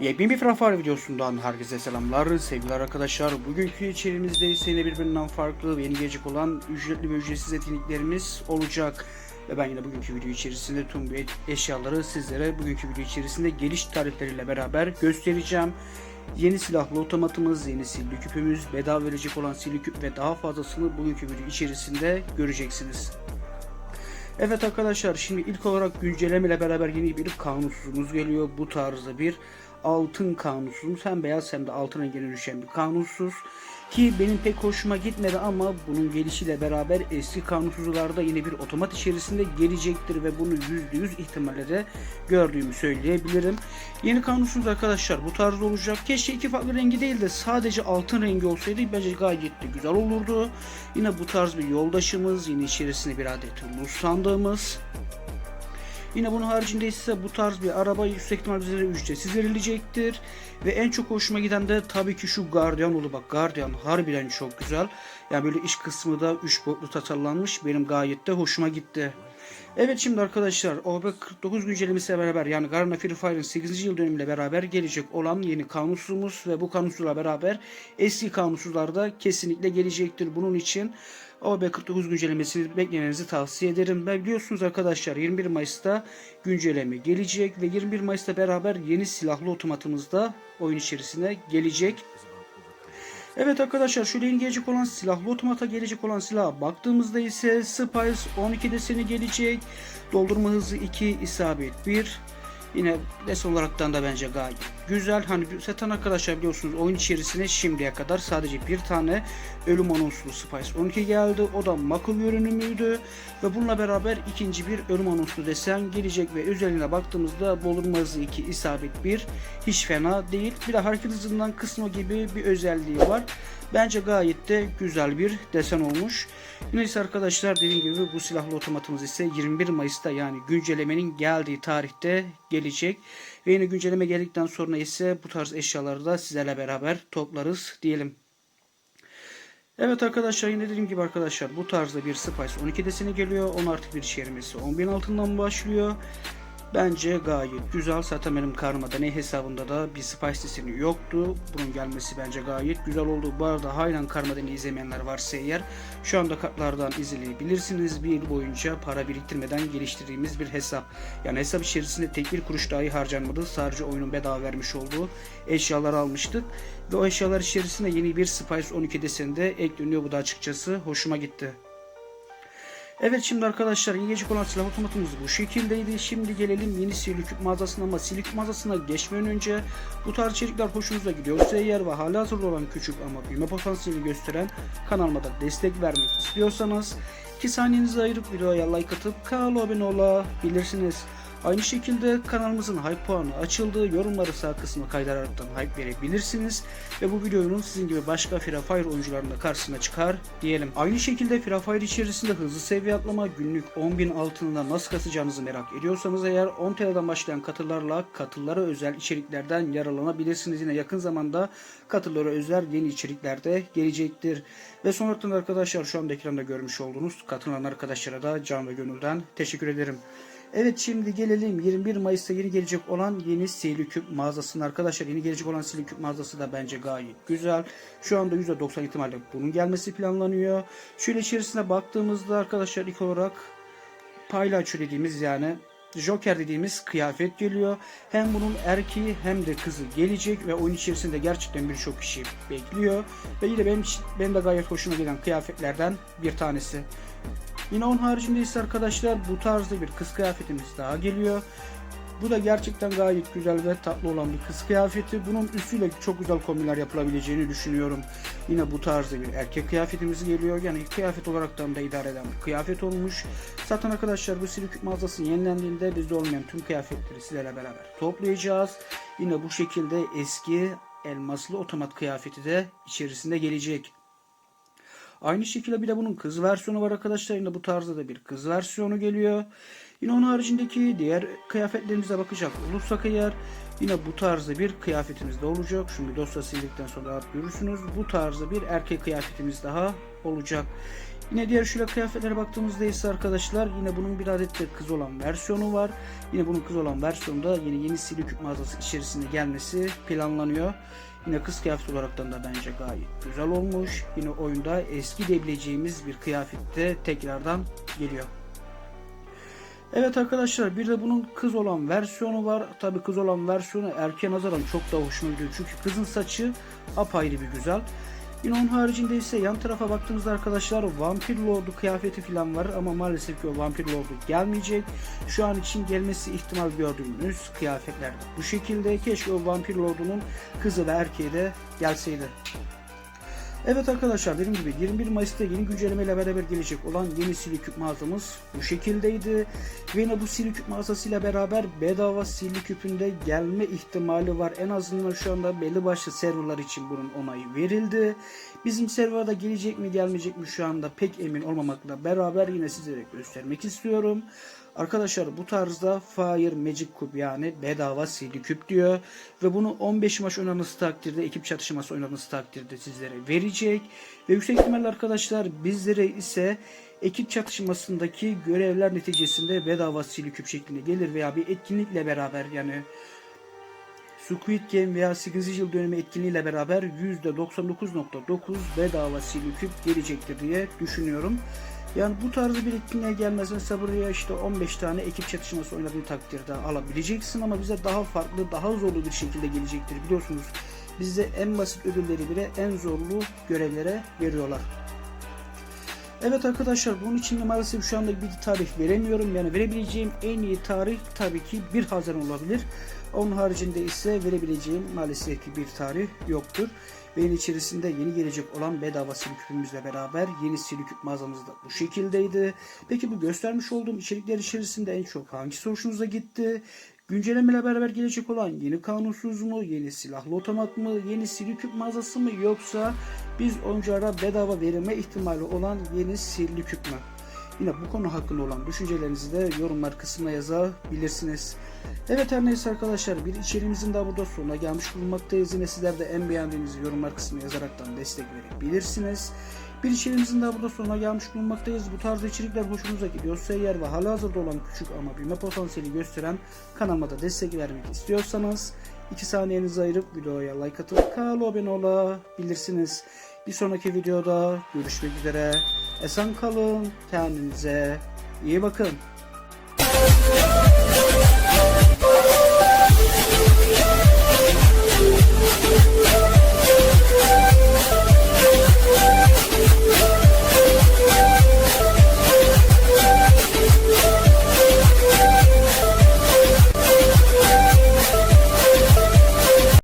Yepyeni bir Frafar videosundan herkese selamlar sevgiler arkadaşlar. Bugünkü içeriğimizde ise yine birbirinden farklı ve yeni gelecek olan ücretli ve ücretsiz etkinliklerimiz olacak. Ve ben yine bugünkü video içerisinde tüm bu eşyaları sizlere bugünkü video içerisinde geliş tarihleriyle beraber göstereceğim. Yeni silahlı otomatımız, yeni sildi küpümüz, bedava verecek olan sildi küp ve daha fazlasını bugünkü video içerisinde göreceksiniz. Evet arkadaşlar şimdi ilk olarak güncelleme ile beraber yeni bir kanunsuzumuz geliyor. Bu tarzda bir altın kanunsuzumuz. Hem beyaz hem de altın rengine düşen bir kanunsuz. Ki benim pek hoşuma gitmedi ama bunun gelişiyle beraber eski kanunsuzlarda yine bir otomat içerisinde gelecektir ve bunu %100 ihtimalle de gördüğümü söyleyebilirim. Yeni kanunsuz arkadaşlar bu tarzda olacak. Keşke iki farklı rengi değil de sadece altın rengi olsaydı bence gayet de güzel olurdu. Yine bu tarz bir yoldaşımız, yine içerisinde bir adet muz sandığımız. Yine bunun haricinde ise bu tarz bir araba yüksek ihtimal bize ücretsiz verilecektir. Ve en çok hoşuma giden de tabii ki şu Guardian oldu. Bak Guardian harbiden çok güzel. Yani böyle iç kısmı da 3 boyutlu tasarlanmış. Benim gayet de hoşuma gitti. Evet şimdi arkadaşlar OB49 güncellemesiyle beraber yani Garena Free Fire'ın 8. yıl dönümüyle beraber gelecek olan yeni kanunsuzumuz ve bu kanunsuzla beraber eski kanunsuzlar da kesinlikle gelecektir. Bunun için OB49 güncellemesini beklemenizi tavsiye ederim. Ve biliyorsunuz arkadaşlar 21 Mayıs'ta güncelleme gelecek ve 21 Mayıs'ta beraber yeni silahlı otomatımız da oyun içerisine gelecek. Evet arkadaşlar şöyle yeni gelecek olan silahlı otomata gelecek olan silaha baktığımızda ise Spice 12 deseni gelecek. Doldurma hızı 2, isabet 1. Yine desen olaraktan da bence gayet güzel. Hani zaten arkadaşlar biliyorsunuz oyun içerisine şimdiye kadar sadece bir tane ölüm anonslu Spice 12 geldi. O da Mako görünümüydü. Ve bununla beraber ikinci bir ölüm anonslu desen gelecek ve özelliğine baktığımızda doldurma hızı 2, isabet 1 hiç fena değil. Bir de hareket hızından kısmı gibi bir özelliği var. Bence gayet de güzel bir desen olmuş. Yine ise arkadaşlar dediğim gibi bu silahlı otomatımız ise 21 Mayıs'ta yani güncellemenin geldiği tarihte gelecek. Yine güncelleme geldikten sonra ise bu tarz eşyaları da sizlerle beraber toplarız diyelim. Evet arkadaşlar yine dediğim gibi arkadaşlar bu tarzda bir Spice 12 deseni geliyor. 10 artı bir çevirmesi 10.000 altından başlıyor. Bence gayet güzel. Zaten benim karmada ne hesabında da bir Spice deseni yoktu. Bunun gelmesi bence gayet güzel oldu. Bu arada halen karmadan izlemeyenler varsa eğer şu anda kartlardan izleyebilirsiniz. Bir yıl boyunca para biriktirmeden geliştirdiğimiz bir hesap. Yani hesap içerisinde tek bir kuruş dahi harcanmadı. Sadece oyunun bedava vermiş olduğu eşyalar almıştık. Ve o eşyalar içerisinde yeni bir Spice 12 deseni de ekleniyor. Bu da açıkçası hoşuma gitti. Evet şimdi arkadaşlar gelecek olan silah otomatımız bu şekildeydi. Şimdi gelelim yeni siliküp mağazasına ama siliküp mağazasına geçmeden önce bu tarz içerikler hoşunuza gidiyorsa eğer ve hala hazırda olan küçük ama büyüme potansiyeli gösteren kanalıma da destek vermek istiyorsanız 2 saniyenizi ayırıp videoya like atıp kanala abone olabilirsiniz. Aynı şekilde kanalımızın hype puanı açıldı. Yorumları sağ kısmına kaydıraraktan hype verebilirsiniz. Ve bu videonun sizin gibi başka Free Fire oyuncularının da karşısına çıkar diyelim. Aynı şekilde Free Fire içerisinde hızlı seviye atlama günlük 10.000 altınında nasıl kasacağınızı merak ediyorsanız eğer 10 TL'den başlayan katıllarla katıllara özel içeriklerden yararlanabilirsiniz. Yine yakın zamanda katıllara özel yeni içerikler de gelecektir. Ve son arkadaşlar şu anda ekranda görmüş olduğunuz katılan arkadaşlara da can ve gönülden teşekkür ederim. Evet şimdi gelelim 21 Mayıs'ta yeni gelecek olan yeni Sihirli Küp arkadaşlar. Yeni gelecek olan Sihirli Küp mağazası da bence gayet güzel. Şu anda %90 ihtimalle bunun gelmesi planlanıyor. Şöyle içerisine baktığımızda arkadaşlar ilk olarak paylaço dediğimiz yani Joker dediğimiz kıyafet geliyor. Hem bunun erkeği hem de kızı gelecek ve oyun içerisinde gerçekten birçok kişi bekliyor. Ve yine benim, benim de gayet hoşuma giden kıyafetlerden bir tanesi. Yine onun haricinde ise arkadaşlar bu tarzda bir kız kıyafetimiz daha geliyor. Bu da gerçekten gayet güzel ve tatlı olan bir kız kıyafeti. Bunun üstüyle çok güzel kombinler yapılabileceğini düşünüyorum. Yine bu tarzda bir erkek kıyafetimiz geliyor. Yani kıyafet olarak da idare eden bir kıyafet olmuş. Zaten arkadaşlar bu Silikük mağazası yenilendiğinde bizde olmayan tüm kıyafetleri sizlerle beraber toplayacağız. Yine bu şekilde eski elmaslı otomat kıyafeti de içerisinde gelecek. Aynı şekilde bir de bunun kız versiyonu var arkadaşlar. Yine bu tarzda da bir kız versiyonu geliyor. Yine onun haricindeki diğer kıyafetlerimize bakacak olursak eğer yine bu tarzda bir kıyafetimiz de olacak. Şimdi dosya sildikten sonra rahat görürsünüz. Bu tarzda bir erkek kıyafetimiz daha olacak. Yine diğer şöyle kıyafetlere baktığımızda ise arkadaşlar yine bunun bir adet de kız olan versiyonu var. Yine bunun kız olan versiyonda yeni yeni Siliküp mağazası içerisinde gelmesi planlanıyor. Yine kız kıyafet olaraktan da bence gayet güzel olmuş. Yine oyunda eski diyebileceğimiz bir kıyafette tekrardan geliyor. Evet arkadaşlar bir de bunun kız olan versiyonu var. Tabi kız olan versiyonu erkeğe nazaran çok daha hoşuma gidiyor. Çünkü kızın saçı apayrı bir güzel. Yine onun haricinde ise yan tarafa baktığımızda arkadaşlar Vampir Lord'u kıyafeti falan var ama maalesef ki o Vampir Lord'u gelmeyecek. Şu an için gelmesi ihtimal gördüğümüz kıyafetler bu şekilde. Keşke o Vampir Lord'unun kızı ve erkeği de gelseydi. Evet arkadaşlar dediğim gibi 21 Mayıs'ta yeni güncellemeyle beraber gelecek olan yeni Siliküp mağazamız bu şekildeydi. Ve bu Siliküp mağazasıyla beraber bedava Siliküp'ün de gelme ihtimali var. En azından şu anda belli başlı serverlar için bunun onayı verildi. Bizim serverda gelecek mi gelmeyecek mi şu anda pek emin olmamakla beraber yine sizlere göstermek istiyorum. Arkadaşlar bu tarzda Fire Magic Cube yani bedava CD küp diyor. Ve bunu 15 maç oynadığınız takdirde ekip çatışması oynadığınız takdirde sizlere verecek. Ve yüksek ihtimalle arkadaşlar bizlere ise ekip çatışmasındaki görevler neticesinde bedava CD küp şeklinde gelir veya bir etkinlikle beraber yani Squid Game veya 8. yıl dönemi etkinliğiyle beraber %99.9 bedava silüküp gelecektir diye düşünüyorum. Yani bu tarzı bir etkinliğe gelmez. Mesela buraya işte 15 tane ekip çatışması oynadığın takdirde alabileceksin ama bize daha farklı, daha zorlu bir şekilde gelecektir. Biliyorsunuz bizde en basit ödülleri bile en zorlu görevlere veriyorlar. Evet arkadaşlar bunun için de maalesef şu anda bir tarih veremiyorum. Yani verebileceğim en iyi tarih tabii ki 1 Haziran olabilir. Onun haricinde ise verebileceğim maalesef ki bir tarih yoktur. Ve içerisinde yeni gelecek olan bedava siliküpümüzle beraber yeni siliküp mağazamız da bu şekildeydi. Peki bu göstermiş olduğum içerikler içerisinde en çok hangisi hoşunuza gitti? Güncellemeyle beraber gelecek olan yeni kanunsuz mu, yeni silahlı otomat mı, yeni siliküp mağazası mı yoksa biz oyunculara bedava verilme ihtimali olan yeni siliküp mü? Yine bu konu hakkında olan düşüncelerinizi de yorumlar kısmına yazabilirsiniz. Evet her neyse arkadaşlar bir içeriğimizin daha burada sonuna gelmiş bulunmaktayız. Yine sizler de en beğendiğiniz yorumlar kısmına yazaraktan destek verebilirsiniz. Bir içeriğimizin daha burada sonuna gelmiş bulunmaktayız. Bu tarz içerikler hoşunuza gidiyorsa eğer ve hala hazırda olan küçük ama büyüme potansiyeli gösteren kanalıma da destek vermek istiyorsanız 2 saniyenizi ayırıp videoya like atıp kanala abone olabilirsiniz. Bir sonraki videoda görüşmek üzere. Esen kalın. Kendinize iyi bakın.